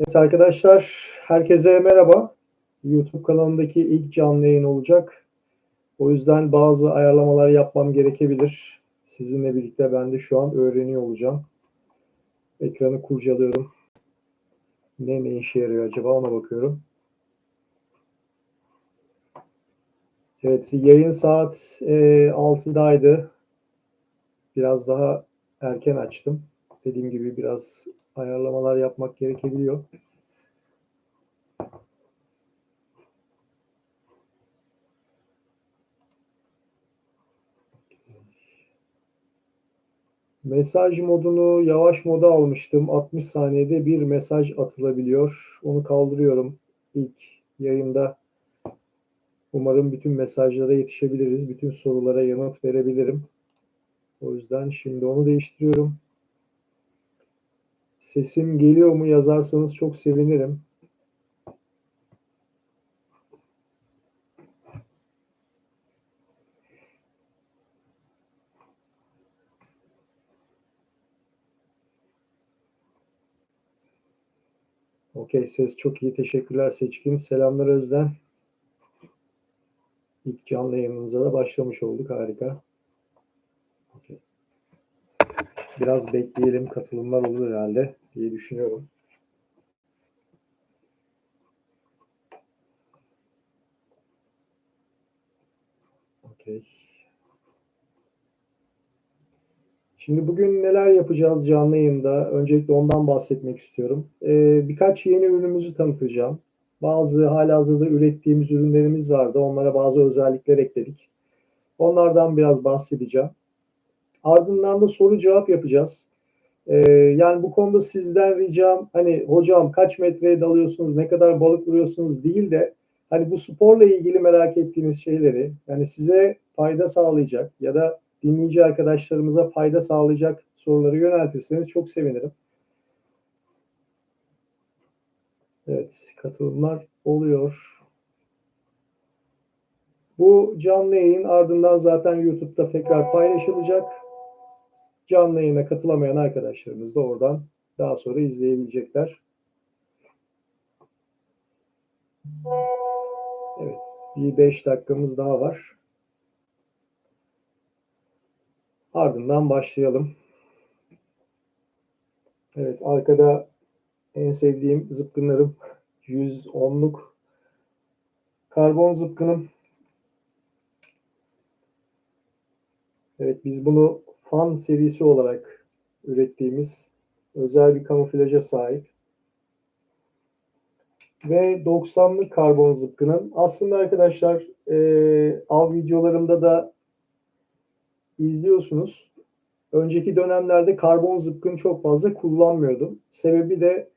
Evet arkadaşlar, herkese merhaba. YouTube kanalındaki ilk canlı yayın olacak. O yüzden bazı ayarlamalar yapmam gerekebilir. Sizinle birlikte ben de şu an öğreniyor olacağım. Ekranı kurcalıyorum. Ne ne işe yarıyor acaba ona bakıyorum. Evet, yayın saat e, 6'daydı. Biraz daha erken açtım. Dediğim gibi biraz ayarlamalar yapmak gerekebiliyor. Mesaj modunu yavaş moda almıştım. 60 saniyede bir mesaj atılabiliyor. Onu kaldırıyorum ilk yayında. Umarım bütün mesajlara yetişebiliriz. Bütün sorulara yanıt verebilirim. O yüzden şimdi onu değiştiriyorum. Sesim geliyor mu yazarsanız çok sevinirim. Okey ses çok iyi. Teşekkürler Seçkin. Selamlar Özden. İlk canlı yayınımıza da başlamış olduk. Harika. Okey. Biraz bekleyelim. Katılımlar olur herhalde diye düşünüyorum. Okey. Şimdi bugün neler yapacağız canlı yayında? Öncelikle ondan bahsetmek istiyorum. Ee, birkaç yeni ürünümüzü tanıtacağım. Bazı halihazırda ürettiğimiz ürünlerimiz vardı. Onlara bazı özellikler ekledik. Onlardan biraz bahsedeceğim. Ardından da soru cevap yapacağız. Ee, yani bu konuda sizden ricam hani hocam kaç metreye dalıyorsunuz, ne kadar balık vuruyorsunuz değil de hani bu sporla ilgili merak ettiğiniz şeyleri yani size fayda sağlayacak ya da dinleyici arkadaşlarımıza fayda sağlayacak soruları yöneltirseniz çok sevinirim. Evet, katılımlar oluyor. Bu canlı yayın ardından zaten YouTube'da tekrar paylaşılacak. Canlı yayına katılamayan arkadaşlarımız da oradan daha sonra izleyebilecekler. Evet, bir 5 dakikamız daha var. Ardından başlayalım. Evet, arkada en sevdiğim zıpkınlarım 110'luk karbon zıpkınım. Evet, biz bunu fan serisi olarak ürettiğimiz özel bir kamuflaja sahip. Ve 90'lık karbon zıpkınım. Aslında arkadaşlar e, av videolarımda da izliyorsunuz. Önceki dönemlerde karbon zıpkın çok fazla kullanmıyordum. Sebebi de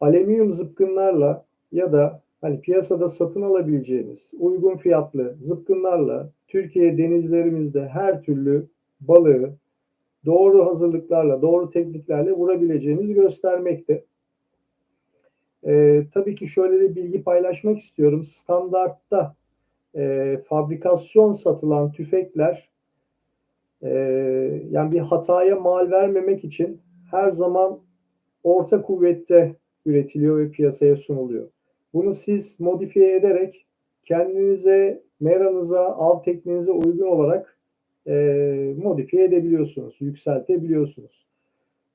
alüminyum zıpkınlarla ya da hani piyasada satın alabileceğiniz uygun fiyatlı zıpkınlarla Türkiye denizlerimizde her türlü balığı doğru hazırlıklarla, doğru tekniklerle vurabileceğinizi göstermekte. Ee, tabii ki şöyle bir bilgi paylaşmak istiyorum. Standartta e, fabrikasyon satılan tüfekler e, yani bir hataya mal vermemek için her zaman orta kuvvette üretiliyor ve piyasaya sunuluyor. Bunu siz modifiye ederek kendinize, meranıza, av tekniğinize uygun olarak e, modifiye edebiliyorsunuz, yükseltebiliyorsunuz.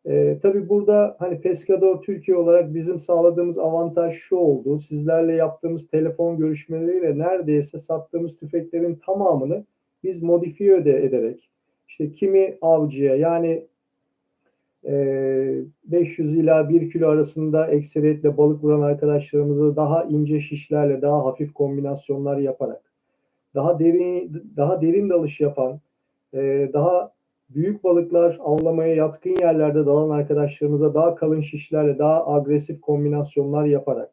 E, tabii burada hani Pescador Türkiye olarak bizim sağladığımız avantaj şu oldu. Sizlerle yaptığımız telefon görüşmeleriyle neredeyse sattığımız tüfeklerin tamamını biz modifiye ederek işte kimi avcıya yani 500 ila 1 kilo arasında ekseriyetle balık vuran arkadaşlarımıza daha ince şişlerle daha hafif kombinasyonlar yaparak daha derin daha derin dalış yapan daha büyük balıklar avlamaya yatkın yerlerde dalan arkadaşlarımıza daha kalın şişlerle daha agresif kombinasyonlar yaparak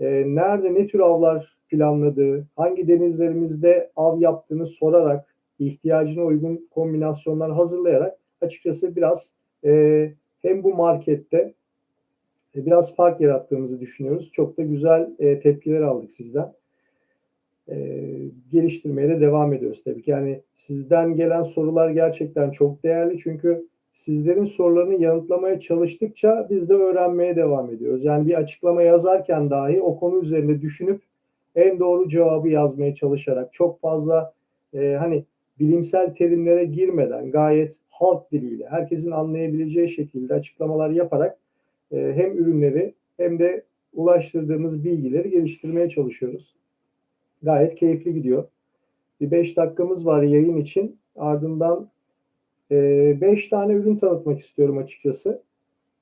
nerede ne tür avlar planladığı, hangi denizlerimizde av yaptığını sorarak ihtiyacına uygun kombinasyonlar hazırlayarak açıkçası biraz e, hem bu markette e, biraz fark yarattığımızı düşünüyoruz. Çok da güzel e, tepkiler aldık sizden. E, geliştirmeye de devam ediyoruz tabii ki. Yani sizden gelen sorular gerçekten çok değerli çünkü sizlerin sorularını yanıtlamaya çalıştıkça biz de öğrenmeye devam ediyoruz. Yani bir açıklama yazarken dahi o konu üzerinde düşünüp en doğru cevabı yazmaya çalışarak çok fazla e, hani bilimsel terimlere girmeden gayet halk diliyle herkesin anlayabileceği şekilde açıklamalar yaparak e, hem ürünleri hem de ulaştırdığımız bilgileri geliştirmeye çalışıyoruz. Gayet keyifli gidiyor. Bir 5 dakikamız var yayın için. Ardından 5 tane ürün tanıtmak istiyorum açıkçası.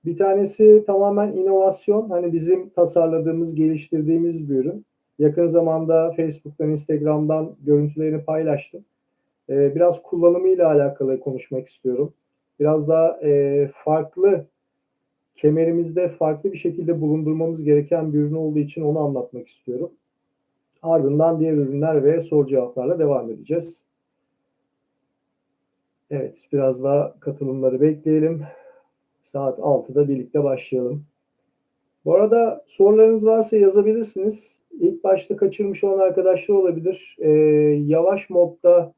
Bir tanesi tamamen inovasyon. Hani bizim tasarladığımız, geliştirdiğimiz bir ürün. Yakın zamanda Facebook'tan, Instagram'dan görüntülerini paylaştım. Biraz kullanımıyla alakalı konuşmak istiyorum. Biraz daha farklı kemerimizde farklı bir şekilde bulundurmamız gereken bir ürün olduğu için onu anlatmak istiyorum. Ardından diğer ürünler ve soru cevaplarla devam edeceğiz. Evet, biraz daha katılımları bekleyelim. Saat 6'da birlikte başlayalım. Bu arada sorularınız varsa yazabilirsiniz. İlk başta kaçırmış olan arkadaşlar olabilir. Ee, yavaş modda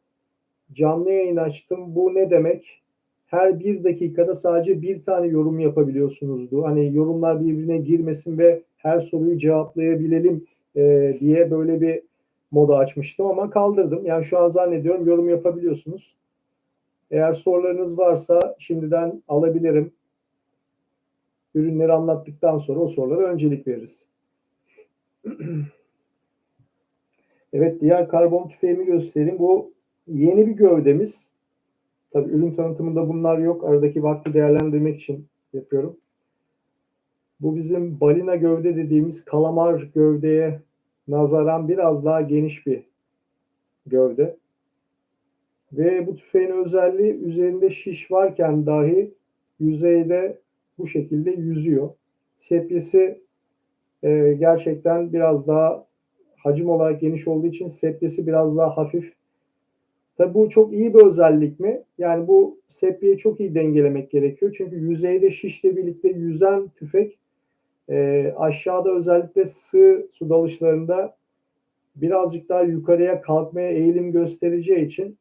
canlı yayın açtım. Bu ne demek? Her bir dakikada sadece bir tane yorum yapabiliyorsunuzdu. Hani yorumlar birbirine girmesin ve her soruyu cevaplayabilelim e, diye böyle bir moda açmıştım ama kaldırdım. Yani şu an zannediyorum yorum yapabiliyorsunuz. Eğer sorularınız varsa şimdiden alabilirim. Ürünleri anlattıktan sonra o sorulara öncelik veririz. evet diğer karbon tüfeğimi göstereyim. Bu yeni bir gövdemiz. Tabii ürün tanıtımında bunlar yok. Aradaki vakti değerlendirmek için yapıyorum. Bu bizim balina gövde dediğimiz kalamar gövdeye nazaran biraz daha geniş bir gövde. Ve bu tüfeğin özelliği üzerinde şiş varken dahi yüzeyde bu şekilde yüzüyor. Sepyesi e, gerçekten biraz daha hacim olarak geniş olduğu için sepyesi biraz daha hafif. Tabi bu çok iyi bir özellik mi? Yani bu sepyeyi çok iyi dengelemek gerekiyor. Çünkü yüzeyde şişle birlikte yüzen tüfek e, aşağıda özellikle sığ su dalışlarında birazcık daha yukarıya kalkmaya eğilim göstereceği için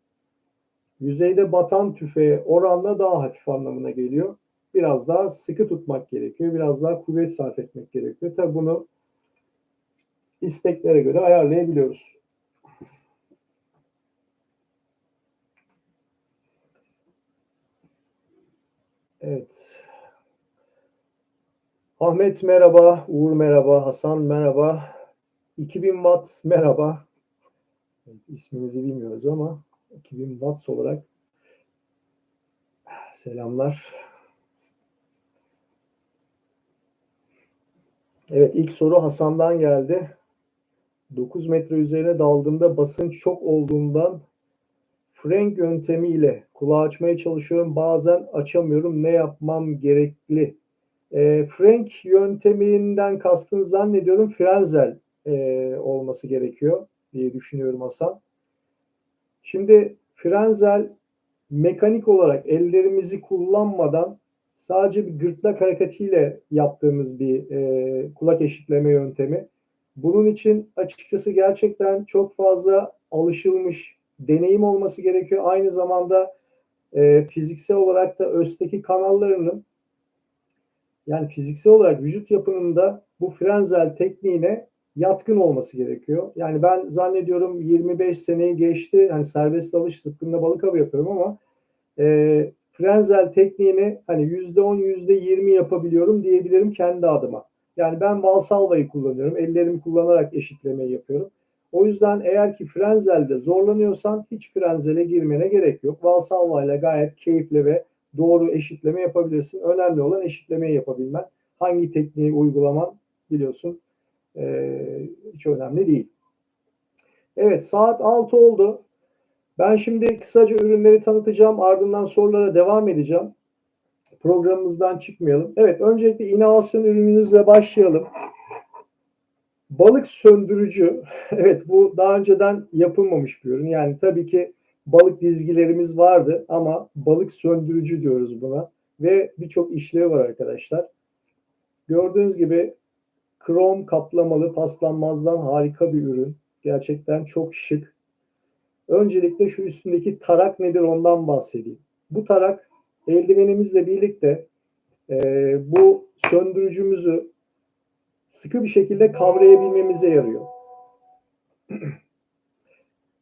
yüzeyde batan tüfeğe oranla daha hafif anlamına geliyor. Biraz daha sıkı tutmak gerekiyor. Biraz daha kuvvet sarf etmek gerekiyor. Tabi bunu isteklere göre ayarlayabiliyoruz. Evet. Ahmet merhaba, Uğur merhaba, Hasan merhaba, 2000 watt merhaba. İsminizi bilmiyoruz ama 2000 watts olarak selamlar. Evet ilk soru Hasan'dan geldi. 9 metre üzerine daldığımda basınç çok olduğundan Frank yöntemiyle kulağı açmaya çalışıyorum. Bazen açamıyorum. Ne yapmam gerekli? E, Frank yönteminden kastını zannediyorum Frenzel e, olması gerekiyor diye düşünüyorum Hasan. Şimdi frenzel mekanik olarak ellerimizi kullanmadan sadece bir gırtlak hareketiyle yaptığımız bir e, kulak eşitleme yöntemi. Bunun için açıkçası gerçekten çok fazla alışılmış deneyim olması gerekiyor. Aynı zamanda e, fiziksel olarak da östeki kanallarının yani fiziksel olarak vücut yapınında bu frenzel tekniğine yatkın olması gerekiyor. Yani ben zannediyorum 25 seneyi geçti. Hani serbest dalış zıpkınla balık avı yapıyorum ama e, frenzel tekniğini hani %10 %20 yapabiliyorum diyebilirim kendi adıma. Yani ben Valsalva'yı kullanıyorum. Ellerimi kullanarak eşitlemeyi yapıyorum. O yüzden eğer ki frenzelde zorlanıyorsan hiç frenzele girmene gerek yok. Valsalva ile gayet keyifli ve doğru eşitleme yapabilirsin. Önemli olan eşitlemeyi yapabilmen. Hangi tekniği uygulaman biliyorsun e, hiç önemli değil. Evet saat 6 oldu. Ben şimdi kısaca ürünleri tanıtacağım. Ardından sorulara devam edeceğim. Programımızdan çıkmayalım. Evet öncelikle inovasyon ürününüzle başlayalım. Balık söndürücü. Evet bu daha önceden yapılmamış bir ürün. Yani tabii ki balık dizgilerimiz vardı ama balık söndürücü diyoruz buna. Ve birçok işlevi var arkadaşlar. Gördüğünüz gibi krom kaplamalı paslanmazdan harika bir ürün. Gerçekten çok şık. Öncelikle şu üstündeki tarak nedir ondan bahsedeyim. Bu tarak eldivenimizle birlikte e, bu söndürücümüzü sıkı bir şekilde kavrayabilmemize yarıyor.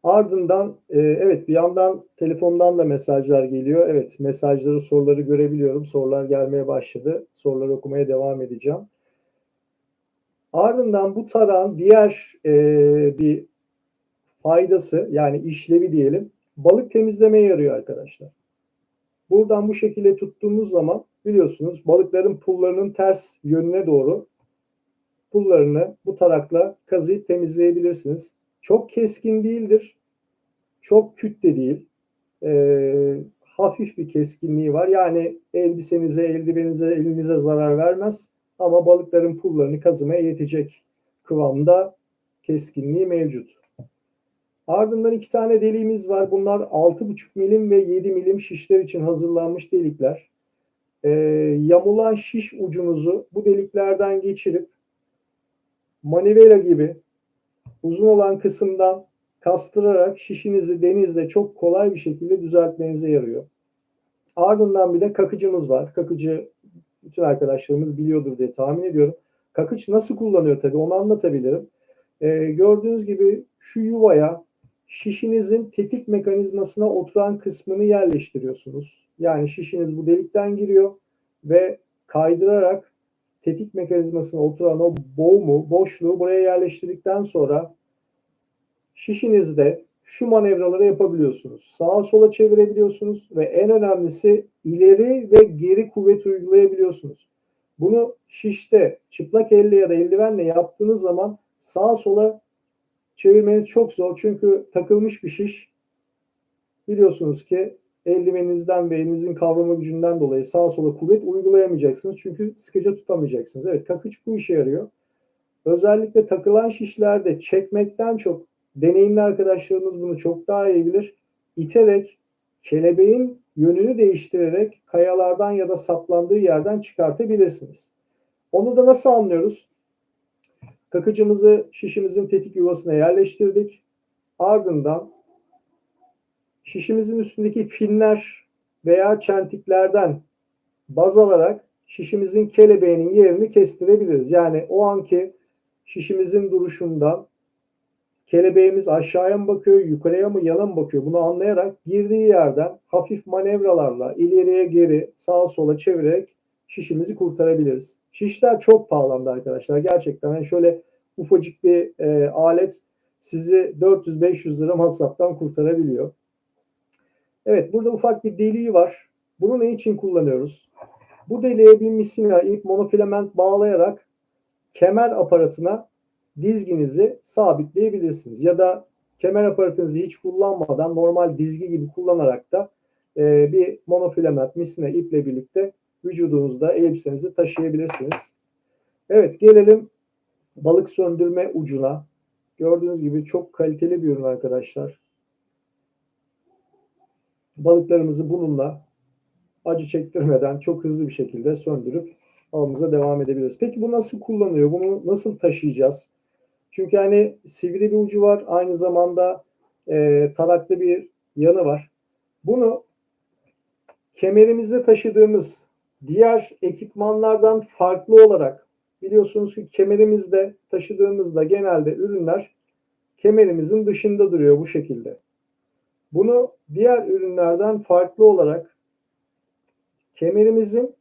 Ardından e, evet bir yandan telefondan da mesajlar geliyor. Evet mesajları soruları görebiliyorum. Sorular gelmeye başladı. Soruları okumaya devam edeceğim. Ardından bu tarağın diğer e, bir faydası yani işlevi diyelim balık temizlemeye yarıyor arkadaşlar. Buradan bu şekilde tuttuğumuz zaman biliyorsunuz balıkların pullarının ters yönüne doğru pullarını bu tarakla kazıyıp temizleyebilirsiniz. Çok keskin değildir. Çok küt de değil. Ee, hafif bir keskinliği var. Yani elbisenize, eldivenize, elinize zarar vermez. Ama balıkların pullarını kazımaya yetecek kıvamda keskinliği mevcut. Ardından iki tane deliğimiz var. Bunlar 6,5 milim ve 7 milim şişler için hazırlanmış delikler. Ee, yamulan şiş ucunuzu bu deliklerden geçirip manivela gibi uzun olan kısımdan kastırarak şişinizi denizde çok kolay bir şekilde düzeltmenize yarıyor. Ardından bir de kakıcımız var. Kakıcı bütün arkadaşlarımız biliyordur diye tahmin ediyorum. Kakıç nasıl kullanıyor tabii onu anlatabilirim. Ee, gördüğünüz gibi şu yuvaya şişinizin tetik mekanizmasına oturan kısmını yerleştiriyorsunuz. Yani şişiniz bu delikten giriyor ve kaydırarak tetik mekanizmasına oturan o boğumu, boşluğu buraya yerleştirdikten sonra şişinizde şu manevraları yapabiliyorsunuz. Sağa sola çevirebiliyorsunuz ve en önemlisi ileri ve geri kuvvet uygulayabiliyorsunuz. Bunu şişte çıplak elle ya da eldivenle yaptığınız zaman sağa sola çevirmeniz çok zor. Çünkü takılmış bir şiş biliyorsunuz ki eldiveninizden ve elinizin kavrama gücünden dolayı sağa sola kuvvet uygulayamayacaksınız. Çünkü sıkıca tutamayacaksınız. Evet kakıç bu işe yarıyor. Özellikle takılan şişlerde çekmekten çok deneyimli arkadaşlarımız bunu çok daha iyi bilir. İterek kelebeğin yönünü değiştirerek kayalardan ya da saplandığı yerden çıkartabilirsiniz. Onu da nasıl anlıyoruz? Kakıcımızı şişimizin tetik yuvasına yerleştirdik. Ardından şişimizin üstündeki finler veya çentiklerden baz alarak şişimizin kelebeğinin yerini kestirebiliriz. Yani o anki şişimizin duruşundan kelebeğimiz aşağıya mı bakıyor, yukarıya mı, yana mı bakıyor bunu anlayarak girdiği yerden hafif manevralarla ileriye geri, sağa sola çevirerek şişimizi kurtarabiliriz. Şişler çok pahalandı arkadaşlar. Gerçekten yani şöyle ufacık bir e, alet sizi 400-500 lira masraftan kurtarabiliyor. Evet burada ufak bir deliği var. Bunu ne için kullanıyoruz? Bu deliğe bir misina ip monofilament bağlayarak kemer aparatına dizginizi sabitleyebilirsiniz. Ya da kemer aparatınızı hiç kullanmadan normal dizgi gibi kullanarak da e, bir monofilament misina iple birlikte vücudunuzda elbisenizi taşıyabilirsiniz. Evet gelelim balık söndürme ucuna. Gördüğünüz gibi çok kaliteli bir ürün arkadaşlar. Balıklarımızı bununla acı çektirmeden çok hızlı bir şekilde söndürüp avımıza devam edebiliriz. Peki bu nasıl kullanılıyor? Bunu nasıl taşıyacağız? Çünkü hani sivri bir ucu var. Aynı zamanda e, taraklı bir yanı var. Bunu kemerimizde taşıdığımız diğer ekipmanlardan farklı olarak biliyorsunuz ki kemerimizde taşıdığımızda genelde ürünler kemerimizin dışında duruyor bu şekilde. Bunu diğer ürünlerden farklı olarak kemerimizin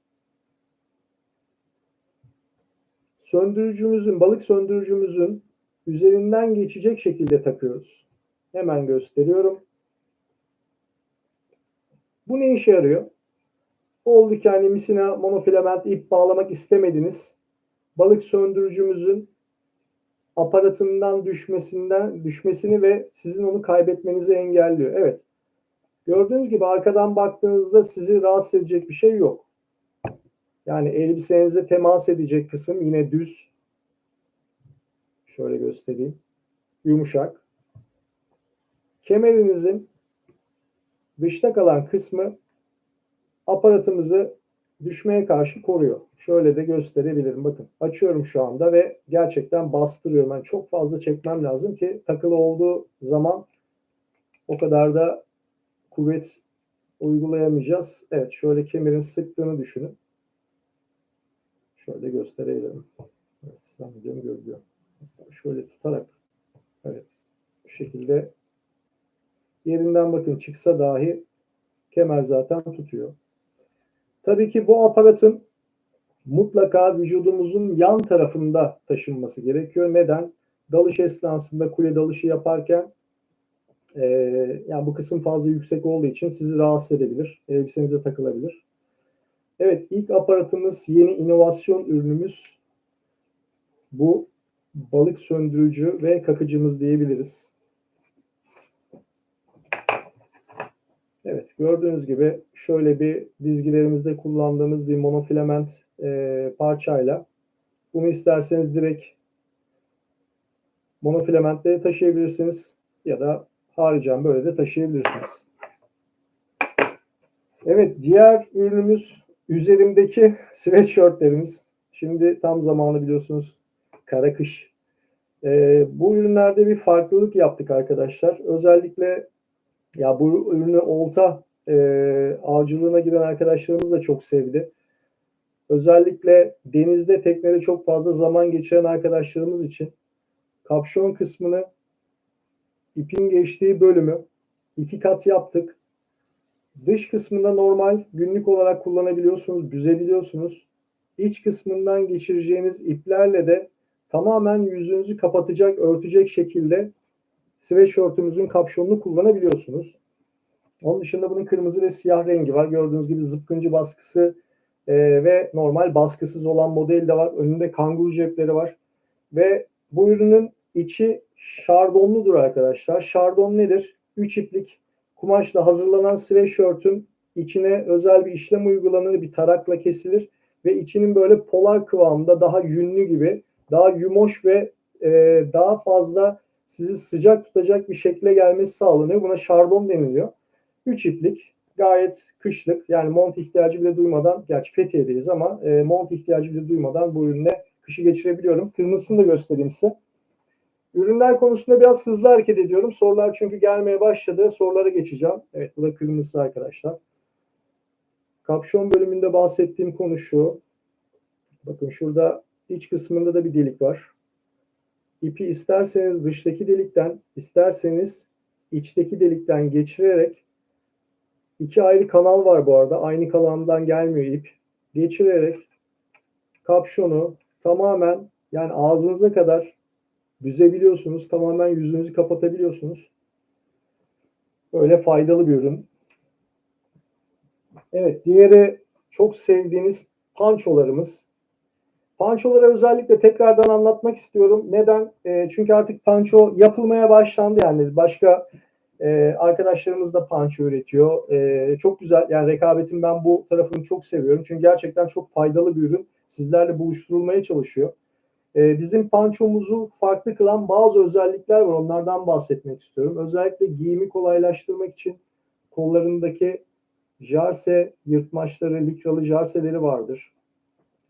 söndürücümüzün, balık söndürücümüzün üzerinden geçecek şekilde takıyoruz. Hemen gösteriyorum. Bu ne işe yarıyor? Oldu ki hani misina monofilament ip bağlamak istemediniz. Balık söndürücümüzün aparatından düşmesinden düşmesini ve sizin onu kaybetmenizi engelliyor. Evet. Gördüğünüz gibi arkadan baktığınızda sizi rahatsız edecek bir şey yok. Yani elbisenize temas edecek kısım yine düz. Şöyle göstereyim. Yumuşak. Kemerinizin dışta kalan kısmı aparatımızı düşmeye karşı koruyor. Şöyle de gösterebilirim. Bakın açıyorum şu anda ve gerçekten bastırıyorum. Yani çok fazla çekmem lazım ki takılı olduğu zaman o kadar da kuvvet uygulayamayacağız. Evet şöyle kemerin sıktığını düşünün. Şöyle gösterelim. Evet, zannediyorum görülüyor. Şöyle tutarak evet bu şekilde yerinden bakın çıksa dahi kemer zaten tutuyor. Tabii ki bu aparatın mutlaka vücudumuzun yan tarafında taşınması gerekiyor. Neden? Dalış esnasında kule dalışı yaparken e, yani bu kısım fazla yüksek olduğu için sizi rahatsız edebilir. Elbisenize takılabilir. Evet ilk aparatımız yeni inovasyon ürünümüz bu balık söndürücü ve kakıcımız diyebiliriz. Evet gördüğünüz gibi şöyle bir dizgilerimizde kullandığımız bir monofilament e, parçayla bunu isterseniz direkt monofilamentle taşıyabilirsiniz ya da haricen böyle de taşıyabilirsiniz. Evet diğer ürünümüz üzerimdeki sweatshirtlerimiz. Şimdi tam zamanı biliyorsunuz kara kış. E, bu ürünlerde bir farklılık yaptık arkadaşlar. Özellikle ya bu ürünü olta e, avcılığına giren arkadaşlarımız da çok sevdi. Özellikle denizde teknede çok fazla zaman geçiren arkadaşlarımız için kapşon kısmını ipin geçtiği bölümü iki kat yaptık. Dış kısmında normal günlük olarak kullanabiliyorsunuz, büzebiliyorsunuz. İç kısmından geçireceğiniz iplerle de tamamen yüzünüzü kapatacak, örtecek şekilde sweatshirt'ümüzün kapşonunu kullanabiliyorsunuz. Onun dışında bunun kırmızı ve siyah rengi var. Gördüğünüz gibi zıpkıncı baskısı e, ve normal baskısız olan model de var. Önünde kanguru cepleri var. Ve bu ürünün içi şardonludur arkadaşlar. Şardon nedir? 3 iplik kumaşla hazırlanan sweatshirt'ün içine özel bir işlem uygulanır, bir tarakla kesilir ve içinin böyle polar kıvamında daha yünlü gibi, daha yumoş ve e, daha fazla sizi sıcak tutacak bir şekle gelmesi sağlanıyor. Buna şarbon deniliyor. 3 iplik gayet kışlık yani mont ihtiyacı bile duymadan gerçi Fethiye'deyiz ama e, mont ihtiyacı bile duymadan bu ürünle kışı geçirebiliyorum. Kırmızısını da göstereyim size. Ürünler konusunda biraz hızlı hareket ediyorum. Sorular çünkü gelmeye başladı. Sorulara geçeceğim. Evet bu da kırmızısı arkadaşlar. Kapşon bölümünde bahsettiğim konu şu. Bakın şurada iç kısmında da bir delik var. İpi isterseniz dıştaki delikten, isterseniz içteki delikten geçirerek iki ayrı kanal var bu arada. Aynı kanaldan gelmiyor ip. Geçirerek kapşonu tamamen yani ağzınıza kadar büzebiliyorsunuz. Tamamen yüzünüzü kapatabiliyorsunuz. Böyle faydalı bir ürün. Evet, diğeri çok sevdiğiniz pançolarımız. Pançoları özellikle tekrardan anlatmak istiyorum. Neden? E, çünkü artık panço yapılmaya başlandı yani. Başka e, arkadaşlarımız da panço üretiyor. E, çok güzel. Yani rekabetin ben bu tarafını çok seviyorum. Çünkü gerçekten çok faydalı bir ürün. Sizlerle buluşturulmaya çalışıyor. E, bizim pançomuzu farklı kılan bazı özellikler var. Onlardan bahsetmek istiyorum. Özellikle giyimi kolaylaştırmak için kollarındaki jarse yırtmaçları, likralı jarseleri vardır.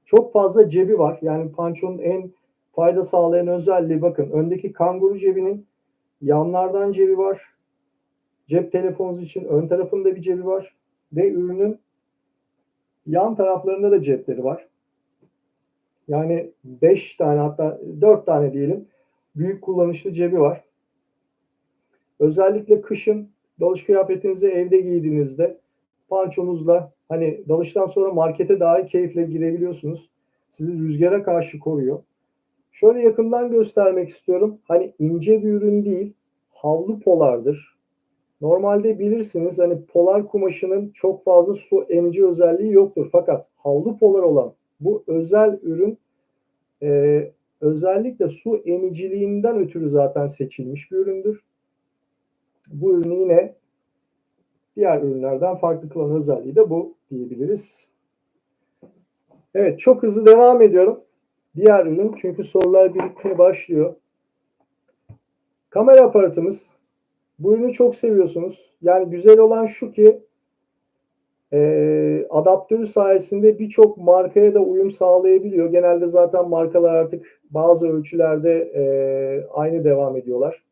Çok fazla cebi var. Yani pançonun en fayda sağlayan özelliği bakın. Öndeki kanguru cebinin yanlardan cebi var. Cep telefonunuz için ön tarafında bir cebi var. Ve ürünün yan taraflarında da cepleri var. Yani 5 tane hatta 4 tane diyelim büyük kullanışlı cebi var. Özellikle kışın dalış kıyafetinizi evde giydiğinizde pançonuzla hani dalıştan sonra markete daha keyifle girebiliyorsunuz. Sizi rüzgara karşı koruyor. Şöyle yakından göstermek istiyorum. Hani ince bir ürün değil, havlu polardır. Normalde bilirsiniz hani polar kumaşının çok fazla su emici özelliği yoktur. Fakat havlu polar olan bu özel ürün e, özellikle su emiciliğinden ötürü zaten seçilmiş bir üründür. Bu ürünü yine diğer ürünlerden farklı kılan özelliği de bu diyebiliriz. Evet çok hızlı devam ediyorum. Diğer ürün çünkü sorular birlikte başlıyor. Kamera aparatımız. Bu ürünü çok seviyorsunuz. Yani güzel olan şu ki e, adaptörü sayesinde birçok markaya da uyum sağlayabiliyor. Genelde zaten markalar artık bazı ölçülerde e, aynı devam ediyorlar.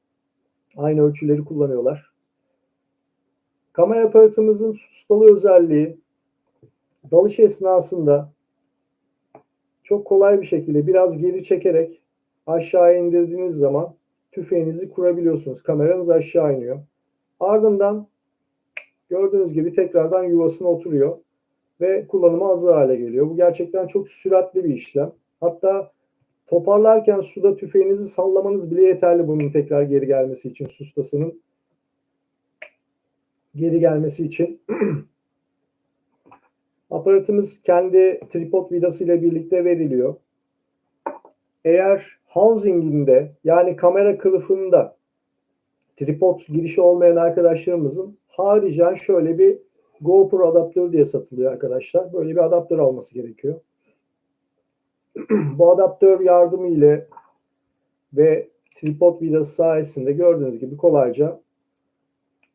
Aynı ölçüleri kullanıyorlar. Kamera aparatımızın sustalı özelliği dalış esnasında çok kolay bir şekilde biraz geri çekerek aşağı indirdiğiniz zaman tüfeğinizi kurabiliyorsunuz. Kameranız aşağı iniyor. Ardından gördüğünüz gibi tekrardan yuvasına oturuyor ve kullanıma hazır hale geliyor. Bu gerçekten çok süratli bir işlem. Hatta toparlarken suda tüfeğinizi sallamanız bile yeterli bunun tekrar geri gelmesi için sustasının geri gelmesi için. Aparatımız kendi tripod vidası ile birlikte veriliyor. Eğer housing'inde yani kamera kılıfında tripod girişi olmayan arkadaşlarımızın haricen şöyle bir GoPro adaptörü diye satılıyor arkadaşlar. Böyle bir adaptör alması gerekiyor. Bu adaptör yardımı ile ve tripod vidası sayesinde gördüğünüz gibi kolayca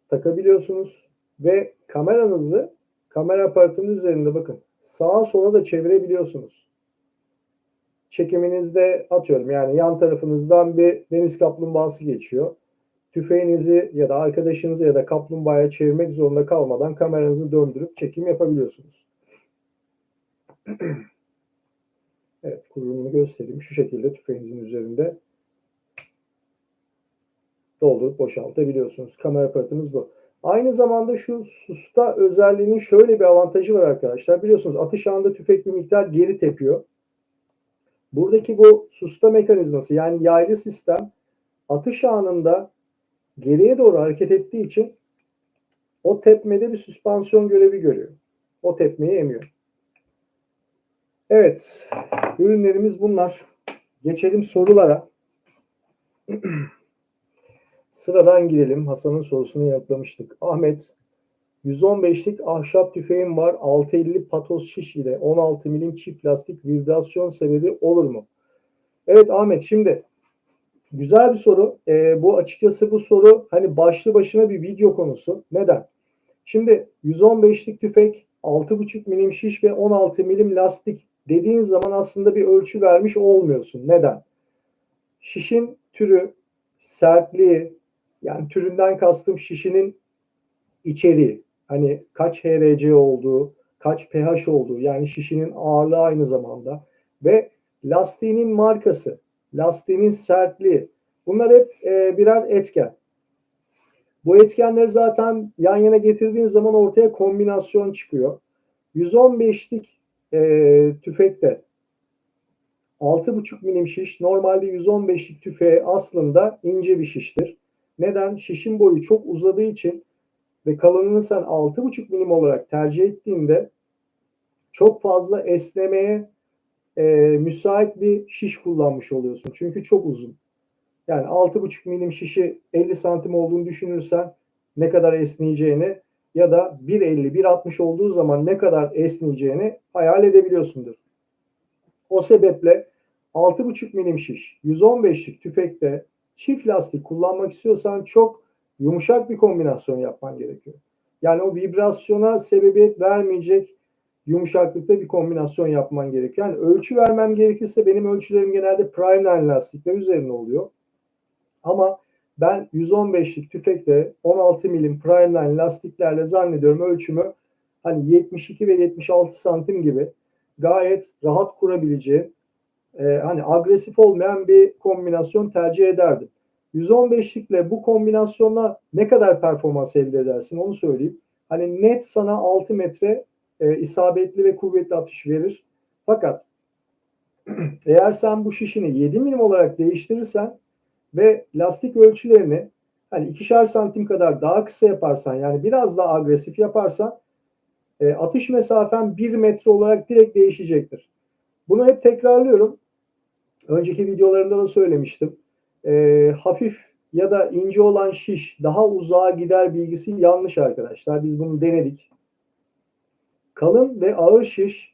takabiliyorsunuz ve kameranızı kamera aparatının üzerinde bakın sağa sola da çevirebiliyorsunuz. Çekiminizde atıyorum yani yan tarafınızdan bir deniz kaplumbağası geçiyor. Tüfeğinizi ya da arkadaşınızı ya da kaplumbağaya çevirmek zorunda kalmadan kameranızı döndürüp çekim yapabiliyorsunuz. evet kurulumunu göstereyim. Şu şekilde tüfeğinizin üzerinde doldurup boşaltabiliyorsunuz. Kamera aparatımız bu. Aynı zamanda şu susta özelliğinin şöyle bir avantajı var arkadaşlar. Biliyorsunuz atış anında tüfek bir miktar geri tepiyor. Buradaki bu susta mekanizması yani yaylı sistem atış anında geriye doğru hareket ettiği için o tepmede bir süspansiyon görevi görüyor. O tepmeyi emiyor. Evet. Ürünlerimiz bunlar. Geçelim sorulara. Sıradan gidelim. Hasan'ın sorusunu yanıtlamıştık. Ahmet 115'lik ahşap tüfeğim var. 650 patos şiş ile 16 milim çift lastik vibrasyon sebebi olur mu? Evet Ahmet şimdi güzel bir soru. Ee, bu açıkçası bu soru hani başlı başına bir video konusu. Neden? Şimdi 115'lik tüfek 6,5 milim şiş ve 16 milim lastik dediğin zaman aslında bir ölçü vermiş olmuyorsun. Neden? Şişin türü, sertliği, yani türünden kastım şişinin içeriği. Hani kaç HRC olduğu, kaç pH olduğu yani şişinin ağırlığı aynı zamanda ve lastiğinin markası, lastiğinin sertliği bunlar hep e, birer etken. Bu etkenleri zaten yan yana getirdiğin zaman ortaya kombinasyon çıkıyor. 115'lik e, tüfekte 6,5 milim şiş normalde 115'lik tüfeğe aslında ince bir şiştir. Neden? Şişin boyu çok uzadığı için ve kalınlığını sen 6,5 milim olarak tercih ettiğinde çok fazla esnemeye e, müsait bir şiş kullanmış oluyorsun. Çünkü çok uzun. Yani 6,5 milim şişi 50 santim olduğunu düşünürsen ne kadar esneyeceğini ya da 1.50, 1.60 olduğu zaman ne kadar esneyeceğini hayal edebiliyorsundur. O sebeple 6,5 milim şiş 115'lik tüfekte çift lastik kullanmak istiyorsan çok yumuşak bir kombinasyon yapman gerekiyor. Yani o vibrasyona sebebiyet vermeyecek yumuşaklıkta bir kombinasyon yapman gerekiyor. Yani ölçü vermem gerekirse benim ölçülerim genelde prime line lastikler üzerine oluyor. Ama ben 115'lik tüfekte 16 milim prime line lastiklerle zannediyorum ölçümü hani 72 ve 76 santim gibi gayet rahat kurabileceğim e, hani agresif olmayan bir kombinasyon tercih ederdim. 115'likle bu kombinasyonla ne kadar performans elde edersin onu söyleyeyim. Hani net sana 6 metre e, isabetli ve kuvvetli atış verir. Fakat eğer sen bu şişini 7 milim olarak değiştirirsen ve lastik ölçülerini hani ikişer santim kadar daha kısa yaparsan yani biraz daha agresif yaparsan e, atış mesafen 1 metre olarak direkt değişecektir. Bunu hep tekrarlıyorum. Önceki videolarımda da söylemiştim. E, hafif ya da ince olan şiş daha uzağa gider bilgisi yanlış arkadaşlar. Biz bunu denedik. Kalın ve ağır şiş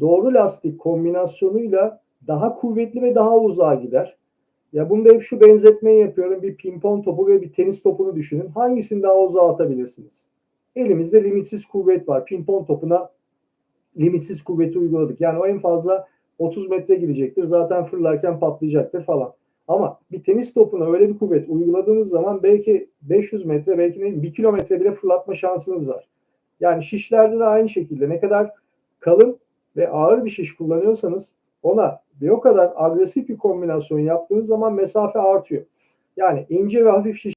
doğru lastik kombinasyonuyla daha kuvvetli ve daha uzağa gider. Ya bunda hep şu benzetmeyi yapıyorum. Bir pimpon topu ve bir tenis topunu düşünün. Hangisini daha uzağa atabilirsiniz? Elimizde limitsiz kuvvet var. Pimpon topuna limitsiz kuvveti uyguladık. Yani o en fazla 30 metre gidecektir. Zaten fırlarken patlayacaktır falan. Ama bir tenis topuna öyle bir kuvvet uyguladığınız zaman belki 500 metre belki ne 1 kilometre bile fırlatma şansınız var. Yani şişlerde de aynı şekilde ne kadar kalın ve ağır bir şiş kullanıyorsanız ona bir o kadar agresif bir kombinasyon yaptığınız zaman mesafe artıyor. Yani ince ve hafif şiş